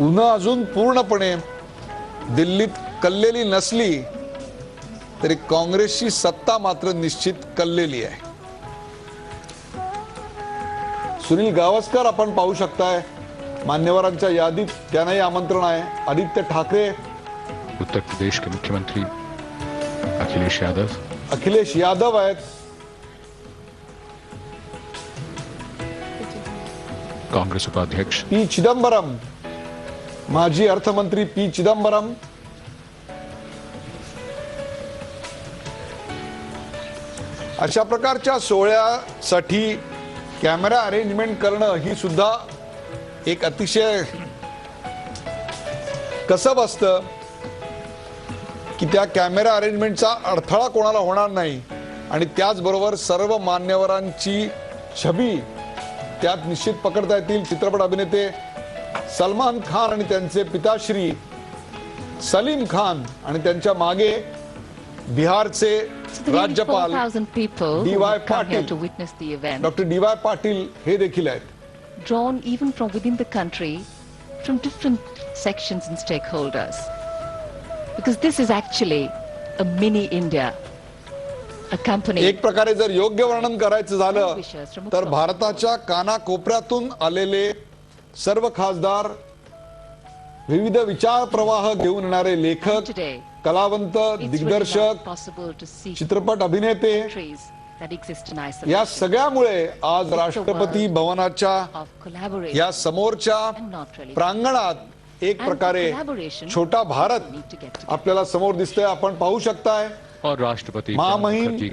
उन्हा अजून पूर्णपणे दिल्लीत कललेली नसली तरी काँग्रेसची सत्ता मात्र निश्चित कललेली आहे. सुनील गावस्कर आपण पाहू शकताय. मान्यवरांच्या यादीत त्यांनाही आमंत्रण आहे. आदित्य ठाकरे. उत्तर प्रदेश के मुख्यमंत्री अखिलेश यादव. अखिलेश यादव आहेत. कांग्रेस उपाध्यक्ष. पी चिदंबरम. माजी अर्थमंत्री पी. चिदंबरम. अशा प्रकारच्या सोहळ्यासाठी कॅमेरा अरेंजमेंट करणं ही सुद्धा एक अतिशय कसब असतं की त्या कॅमेरा अरेंजमेंटचा अडथळा कोणाला होणार नाही. आणि त्याचबरोबर सर्व मान्यवरांची छबी त्यात निश्चित पकडता येतील. चित्रपट अभिनेते सलमान खान आणि त्यांचे पिताश्री सलीम खान आणि त्यांच्या मागे बिहारचे राज्यपाल 4,000 people who D.Y. have come here Patil. to witness the event, doctor D Y Patil हे देखील आहेत drawn even from within the country, from different sections and stakeholders. Because this is actually a mini India, accompanied एक प्रकारे जर योग्य वर्णन करायचं झालं तर भारताच्या कानाकोपऱ्यातून आलेले सर्व खासदार विविध विचार प्रवाह घेऊन येणारे लेखक. कलावंत दिग्दर्शक चित्रपट अभिनेते या सगळ्यामुळे आज राष्ट्रपती भवनाच्या या समोरच्या प्रांगणात एक प्रकारे छोटा भारत. आपल्याला समोर दिसतोय आपण पाहू शकताय और राष्ट्रपति प्रणब महामहिम